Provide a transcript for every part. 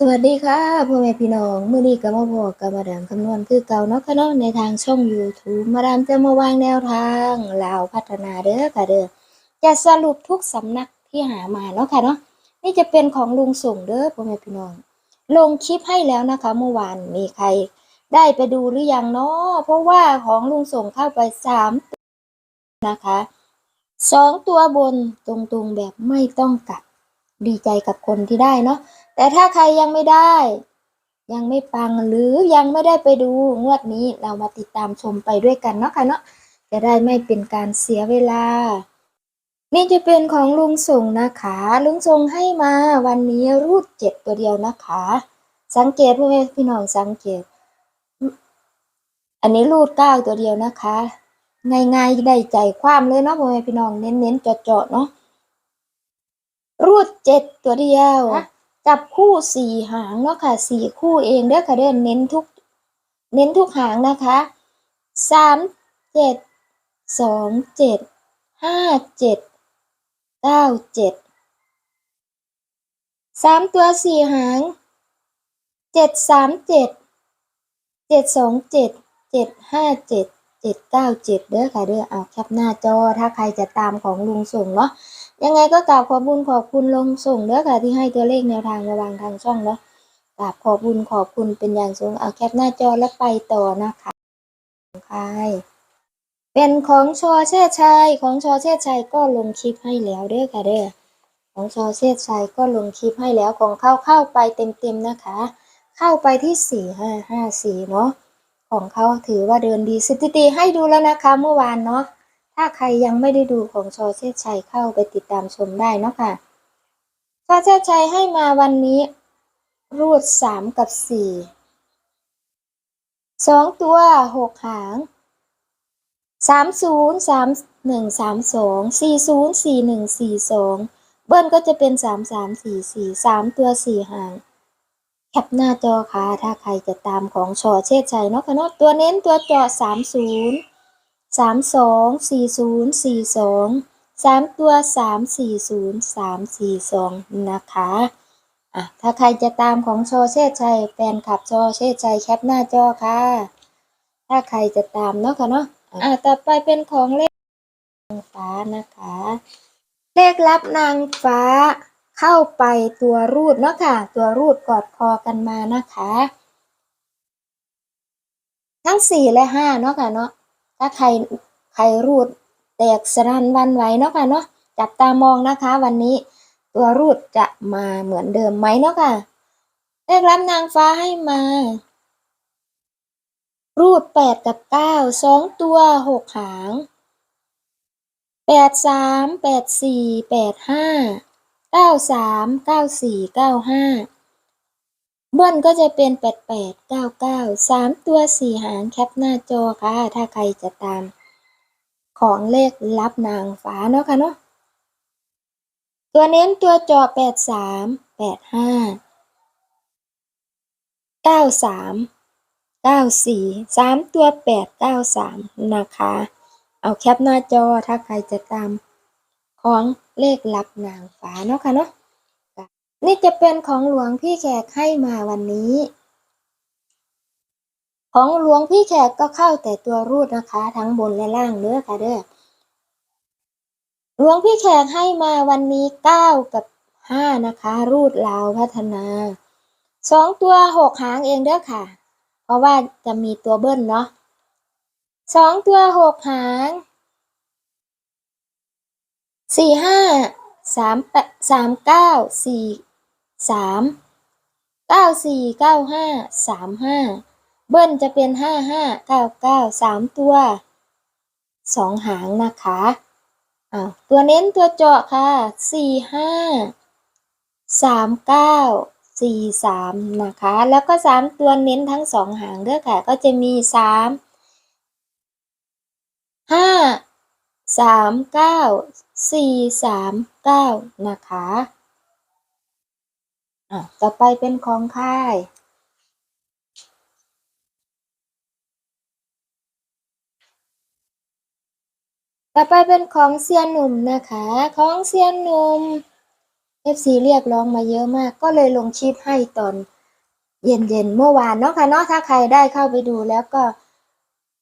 สวัสดีค่ะพ่อแม่พี่น้องมื้อนี้ก็มาพบกับมาดามคำนวณคือเก่าเนาะค่ะเนาะในทางช่อง YouTube มาดามจะมาวางแนวทางลาวพัฒนาเด้อค่ะเด้อจะสรุปทุกสำนักที่หามาเนาะค่ะเนาะนี่จะเป็นของลุงส่งเด้อพ่อแม่พี่น้อง ลงคลิปให้แล้วนะคะเมื่อวานมีใครได้ไปดูหรือยังเนาะเพราะว่าของลุงส่งเข้าไปสามนะคะสองตัวบนตรงๆแบบไม่ต้องกลับดีใจกับคนที่ได้เนาะ แต่ถ้าใครยังไม่ได้ ยังไม่ปังหรือยังไม่ได้ไปดูงวดนี้เรามาติดตามชมไปด้วยกันเนาะค่ะเนาะจะได้ไม่เป็นการเสียเวลา นี่จะเป็นของลุงส่งนะคะ ลุงส่งให้มาวันนี้รูดเจ็ดตัวเดียวนะคะ สังเกตพ่อแม่พี่น้องสังเกต อันนี้รูดเก้าตัวเดียวนะคะ ง่ายๆได้ใจความเลยเนาะพ่อแม่พี่น้องเน้นๆเจาะๆเนาะรูดเจ็ดตัวเดียว จับคู่สี่หางเนาะค่ะสี่คู่เองเด้อค่ะเด้อเน้นทุก เน้นทุกหางนะคะสามเจ็ดสองเจ็ดห้าเจ็ดเก้าเจ็ดสามตัวสี่หางเจ็ดสามเจ็ดเจ็ดสองเจ็ดเจ็ดห้าเจ็ดเจ็ดเก้าเจ็ดเด้อค่ะเด้อเอาแคปหน้าจอถ้าใครจะตามของลุงส่งเนาะ ยังไงก็กราบขอบคุญขอบคุณลงส่งเด้อค่ะที่ให้ตัวเลขแนวทางระวางทางช่องเนาะกราบขอบคุญขอบคุณเป็นอย่างสูงเอาแคปหน้าจอแล้วไปต่อนะคะใครเป็นของชอเชษชัยของชอเชษชัยก็ลงคลิปให้แล้วเด้อค่ะเด้อของชอเชษชัยก็ลงคลิปให้แล้วของเข้าเข้าไปเต็มๆนะคะ เข้าไปที่สี่ห้าห้าสี่เนาะของเขาถือว่าเดินดีสถิติให้ดูแล้วนะคะเมื่อวานเนาะ ถ้าใครยังไม่ได้ดูของชอเชษชัยเข้าไปติดตามชมได้เนาะค่ะชอเชษชัยให้มาวันนี้ รูดสามกับสี่สองตัวหกหางสามศูนย์สามหนึ่งสามสองสี่ศูนย์สี่หนึ่งสี่สองเบิ้ลก็จะเป็นสามสามสี่สี่สามตัวสี่หางแคปหน้าจอค่ะ ถ้าใครจะตามของชอเชษชัยเนาะค่ะเนาะตัวเน้นตัวจาะสามศูนย์ สามสองสี่ศูนย์สี่สองสามตัวสามสี่ศูนย์สามสี่สองนะคะอะถ้าใครจะตามของโชเชษชัยแฟนคลับโชเชษชัยแคปหน้าจอค่ะ ถ้าใครจะตามเนาะค่ะเนาะอะต่อไปเป็นของเลขนางฟ้านะคะ เลขลับนางฟ้าเข้าไปตัวรูดเนาะค่ะ ตัวรูดกอดคอกันมานะคะ ทั้งสี่และห้าเนาะค่ะเนาะ ถ้าใครใครรูดแตกสรันวันไหวเนาะค่ะเนาะจับตามองนะคะ วันนี้ตัวรูดจะมาเหมือนเดิมไหมเนาะค่ะเลขรับนางฟ้าให้มา รูดแปดกับเก้าสองตัวหกหางแปดสามแปดสี่แปดห้าเก้าสามเก้าสี่เก้าห้า เบิ้ลก็จะเป็นแปดแปดเก้าเก้าสามตัวสี่หางแคปหน้าจอค่ะ ถ้าใครจะตาม ของเลขลับนางฟ้าเนาะค่ะเนาะ ตัวเน้นตัวจอแปดสามแปดห้าเก้าสามเก้าสี่สามตัวแปดเก้าสามนะคะ เอาแคปหน้าจอถ้าใครจะตาม ของเลขลับนางฟ้าเนาะค่ะเนาะ นี่จะเป็นของหลวงพี่แขกให้มาวันนี้ ของหลวงพี่แขกก็เข้าแต่ตัวรูดนะคะ ทั้งบนและล่างเด้อค่ะเด้อหลวงพี่แขกให้มาวันนี้เก้ากับห้านะคะ รูดลาวพัฒนาสองตัวหกหางเองเด้อค่ะ เพราะว่าจะมีตัวเบิ้ลเนาะสองตัวหกหางสี่ห้าสามแปดสามเก้าสี่ สามเก้าสี่เก้าห้าสามห้าเบิ้ลจะเป็นห้าห้าเก้าเก้าสามตัวสองหางนะคะอ้าวตัวเน้นตัวเจาะค่ะสี่ห้าสามเก้าสี่สามนะคะ แล้วก็สามตัวเน้นทั้งสองหางด้วยค่ะ ก็จะมีสามห้าสามเก้าสี่สามเก้านะคะ อะต่อไปเป็นของค่าย ต่อไปเป็นของเซียนหนุ่มนะคะ ของเซียนหนุ่ม FC เรียกร้องมาเยอะมาก ก็เลยลงคลิปให้ตอนเย็นๆเมื่อวานเนาะค่ะเนาะถ้าใครได้เข้าไปดูแล้วก็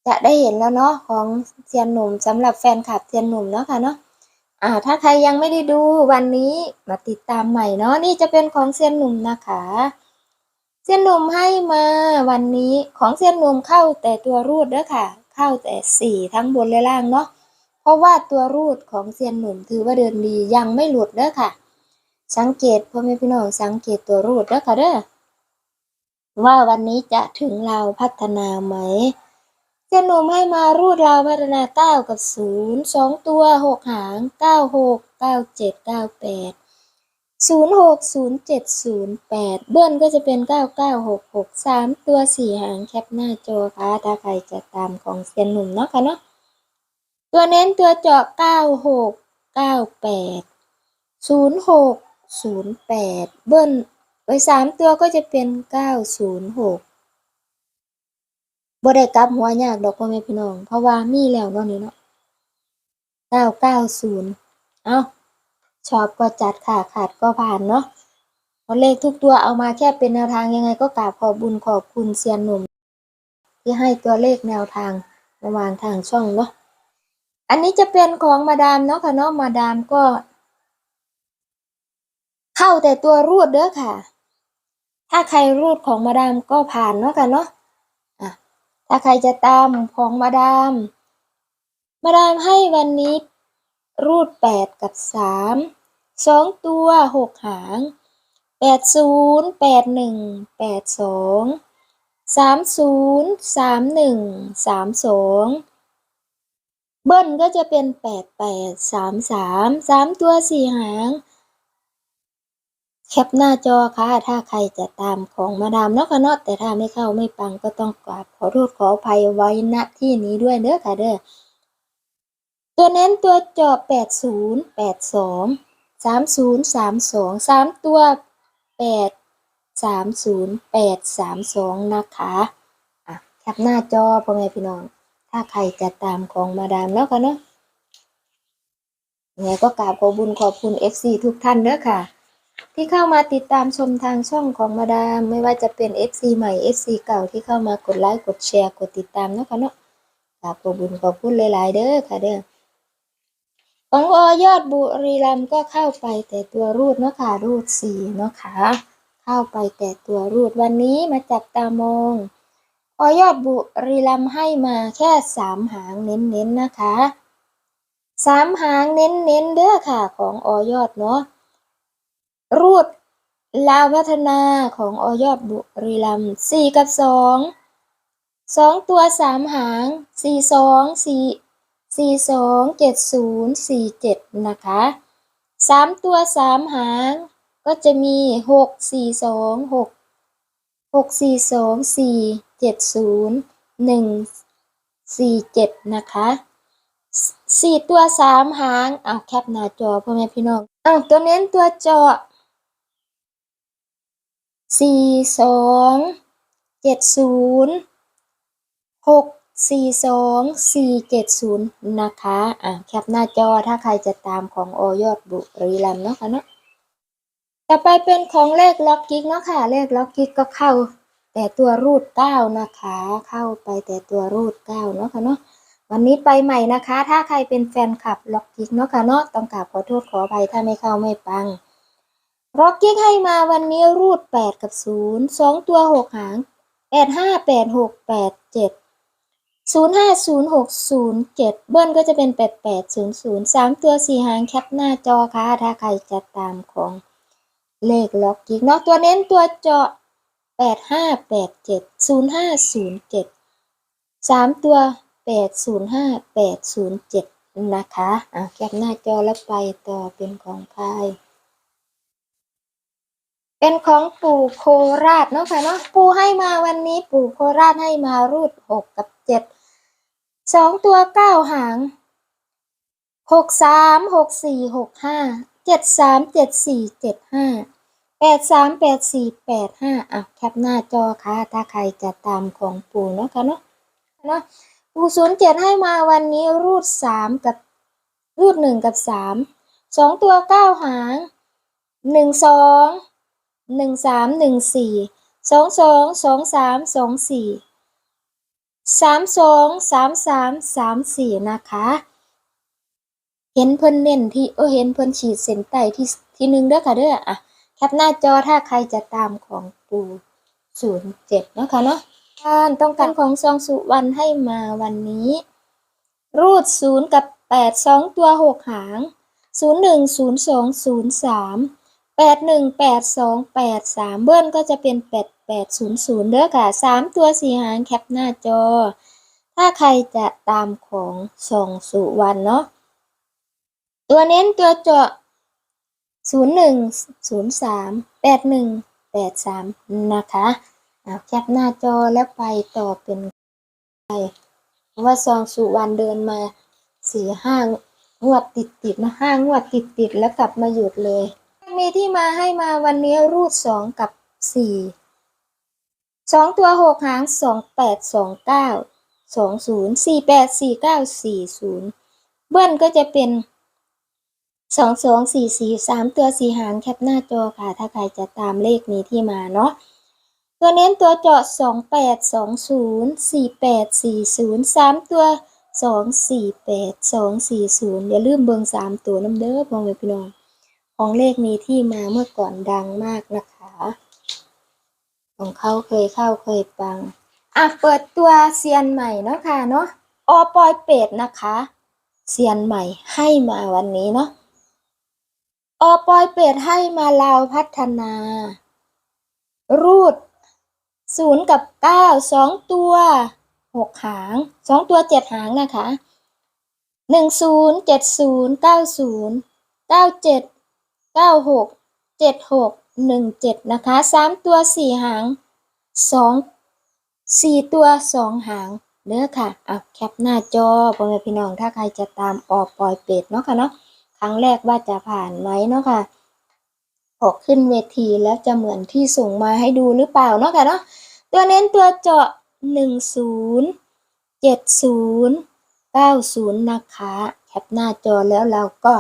จะได้เห็นแล้วเนาะของเซียนหนุ่มสำหรับแฟนคลับเซียนหนุ่มเนาะค่ะเนาะ อ่า ถ้าใครยังไม่ได้ดูวันนี้มาติดตามใหม่เนาะนี่จะเป็นของเซียนหนุ่มนะคะเซียนหนุ่มให้มาวันนี้ของเซียนหนุ่มเข้าแต่ตัวรูดเด้อค่ะ เข้าแต่สี่ทั้งบนและล่างเนาะเพราะว่าตัวรูดของเซียนหนุ่มถือว่าเดินดียังไม่หลุดเด้อค่ะ สังเกตพ่อแม่พี่น้องสังเกตตัวรูดเด้อค่ะเด้อว่าวันนี้จะถึงเราพัฒนาไหม เจ้าหนมให้มารูดราวพัฒนาเก้ากับศูนย์สองตัวหกหางเก้าหกเก้าเจ็ดเก้าแปดศูนย์หกศูนย์เจ็ดศูนย์แปดเบิ้ลก็จะเป็นเก้าเก้าหกหกสามตัวสี่หางแคปหน้าจอค่ะถ้าใครจะตามของเซียนหนุ่มเนาะค่ะเนาะตัวเน้นตัวเจาะเก้าหกเก้าแปดศูนย์หกศูนย์แปดเบิ้ลไว้สามตัวก็จะเป็นเก้าศูนย์หก บ่ได้กลับหัวยากดอกพ่อแม่พี่น้อง เพราะว่ามีแล้วเนาะนี่เนาะ990เอ้าชอบก็จัดค่ะขาดก็ผ่านเนาะเพราะเลขทุกตัวเอามาแค่เป็นแนวทางยังไงก็กราบขอบบุญขอบคุณเซียนหนุ่ม ที่ให้ตัวเลขแนวทางมาวางทางช่องเนาะอันนี้จะเป็นของมาดามเนาะค่ะเนาะมาดามก็ เข้าแต่ตัวรูดเด้อค่ะ ถ้าใครรูดของมาดามก็ผ่านเนาะค่ะเนาะ ถ้าใครจะตามของมาดาม มาดามให้วันนี้ รูดแปดกับสามสองตัวหกหางแปดศูนย์แปดหนึ่งแปดสองสามศูนย์สามหนึ่งสามสองเบิ้ลก็จะเป็นแปดแปดสามสามสามตัวสี่หาง แคปหน้าจอค่ะ ถ้าใครจะตามของมาดามเนาะค่ะเนาะแต่ถ้าไม่เข้าไม่ปังก็ต้องกราบขอโทษขออภัยไว้ณที่นี้ด้วยเด้อค่ะเด้อตัวเน้นตัวจาะแปดศูนย์แปดสองสามศูนย์สามสองสามตัวแปดสามศูนย์แปดสามสองนะคะอะแคปหน้าจอพ่อแม่พี่น้อง ถ้าใครจะตามของมาดามแล้วค่ะเนาะยังไงก็กราบขอบุญขอบคุณ FC ทุกท่านเด้อค่ะ ที่เข้ามาติดตามชมทางช่องของมาดาม ไม่ว่าจะเป็น FC ใหม่ FC เก่าที่เข้ามากดไลค์กดแชร์กดติดตามเนาะคะเนาะกราบขอบุญขอบคุณหลาย ๆ เด้อค่ะเด้อของอยอดบุรีรัมก็เข้าไปแต่ตัวรูดเนาะค่ะรูดสี่เนาะค่ะเข้าไปแต่ตัวรูดวันนี้มาจับตามองอยอดบุรีรัมให้มาแค่สามหางเน้นๆนนะคะสามหางเน้นๆเด้อค่ะ ของอยอดเนาะ รูดลาวพัฒนาของออยอดบุรีรัมย์สี่กับสองสองตัวสามหางสี่สองสี่สี่สองเจ็ดศูนย์สี่เจ็ดนะคะสามตัวสามหางก็จะมีหกสี่สองหกหกสี่สองสี่เจ็ดศูนย์หนึ่งสี่เจ็ดนะคะสี่ตัวสามหางเอาแคปหน้าจอพ่อแม่พี่น้องเอาตัวเน้นตัวเจาะ สี่สองเจ็ดศูนย์หกสี่สองสี่เจ็ดศูนย์นะคะอะแคปหน้าจอถ้าใครจะตามของโอยอดบุรีรัมเนาะค่ะเนาะต่อไปเป็นของเลขล็อกกิกเนาะค่ะเลขล็อกกิกก็เข้า แต่ตัวรูดเก้านะคะ เข้าไปแต่ตัวรูดเก้าเนาะค่ะเนาะวันนี้ไปใหม่นะคะ ถ้าใครเป็นแฟนคลับล็อกกิกเนาะค่ะเนาะต้องกราบขอโทษขออภัยถ้าไม่เข้าไม่ปัง ร็อกกิ้ให้มาวันนี้รูดแปดกับศูนย์สองตัวหกหางแปดห้าแปดหกแปดเจ็ดศูนย์ห้าศูนย์หกศูนย์เจ็ดเบิ้ลก็จะเป็นแปดแปดศูนย์ศูนย์สามตัวสี่หางแคปหน้าจอค่ะ ถ้าใครจะตามของเลขล็อกกิ้งเนาะตัวเน้นตัวเจาะแปดห้าแปดเจ็ดศูนย์ห้าศูนย์เจ็ดสามตัวแปดศูนย์ห้าแปดศูนย์เจ็ดนะคะอะแคปหน้าจอแล้วไปต่อเป็นของใคร เป็นของปู่โคราชเนาะค่ะเนาะปู่ให้มาวันนี้ปู่โคราชให้มารูดหกกับเจ็ดสองตัวเก้าหางหกสามหกสี่หกห้าเจ็ดสามเจ็ดสี่เจ็ดห้าแปดสามแปดสี่แปดห้าอะแคปหน้าจอค่ะ ถ้าใครจะตามของปู่เนาะค่ะเนาะเนาะปู่ศูนย์เจ็ดให้มาวันนี้รูดสามกับรูดหนึ่งกับสามสองตัวเก้าหางหนึ่งสอง หนึ่งสามหนึ่งสี่สองสองสองสามสองสี่สามสองสามสามสามสี่นะคะ เห็นเพิ่นเน้นที่เออเห็นเพิ่นฉีดเส้นใต้ที่ที่หนึ่งเด้อค่ะเด้ออะแคปหน้าจอถ้าใครจะตามของปูศูนย์เจ็ดนะคะเนาะการต้องการของซองสุวรรณให้มาวันนี้ รูดศูนย์กับแปดสองตัวหกหางศูนย์หนึ่งศูนย์สองศูนย์สาม แปดหนึ่งแปดสองแปดสามเบิ้ลก็จะเป็นแปดแปดศูนย์ศูนย์เด้อค่ะสามตัวสี่หางแคปหน้าจอ ถ้าใครจะตามของซองสุวรรณเนาะตัวเน้นตัวเจาะ0 1 0 3 8 1 8 3นะคะเอาแคปหน้าจอแล้วไปต่อเป็นไปเพราะว่าซองสุวรรณเดินมาสี่ห้างวดติดติดนะห้างวดติดติดแล้วกลับมาหยุดเลย มีที่มาให้มาวันนี้รูดสองกับสี่สองตัวหกหางสองแปดสองเก้าสองศูนย์สี่แปดสี่เก้าสี่ศูนย์เบิ้ลก็จะเป็นสองสองสี่สี่สามตัวสี่หางแคปหน้าจอค่ะ ถ้าใครจะตามเลขนี้ที่มาเนาะตัวเน้นตัวเจาะสองแปดสองศูนย์สี่แปดสี่ศูนย์สามตัวสองสี่แปดสองสี่ศูนย์อย่าลืมเบิงสามตัวน้ำเด้อพ่อแม่พี่น้อง ของเลขนี้ที่มาเมื่อก่อนดังมากนะคะ ของเขาเคยเข้าเคยปัง อะเปิดตัวเซียนใหม่เนาะค่ะเนาะอปอยเป็ดนะคะเซียนใหม่ให้มาวันนี้เนาะออปอยเป็ดให้มาลาวพัฒนา รูดศูนย์กับเก้าสองตัวหกหางสองตัวเจ็ดหางนะคะหนึ่งศูนย์เจ็ดศูนย์เก้าศูนย์เก้าเจ็ด เก้าหกเจ็ดหกหนึ่งเจ็ดนะคะสามตัวสี่หางสองสี่ตัวสองหางเด้อค่ะเอะแคปหน้าจอพ่อแม่พี่น้องถ้าใครจะตามออกปล่อยเป็ดเนาะค่ะเนาะครั้งแรกว่าจะผ่านไหมเนาะค่ะออกขึ้นเวทีแล้วจะเหมือนที่ส่งมาให้ดูหรือเปล่าเนาะค่ะเนาะตัวเน้นตัวเจาะหนึ่งศูนย์เจ็ดศูนย์เก้าศูนย์นะคะแคปหน้าจอแล้วเราก็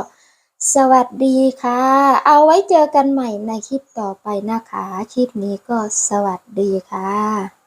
สวัสดีค่ะ เอาไว้เจอกันใหม่ในคลิปต่อไปนะคะ คลิปนี้ก็สวัสดีค่ะ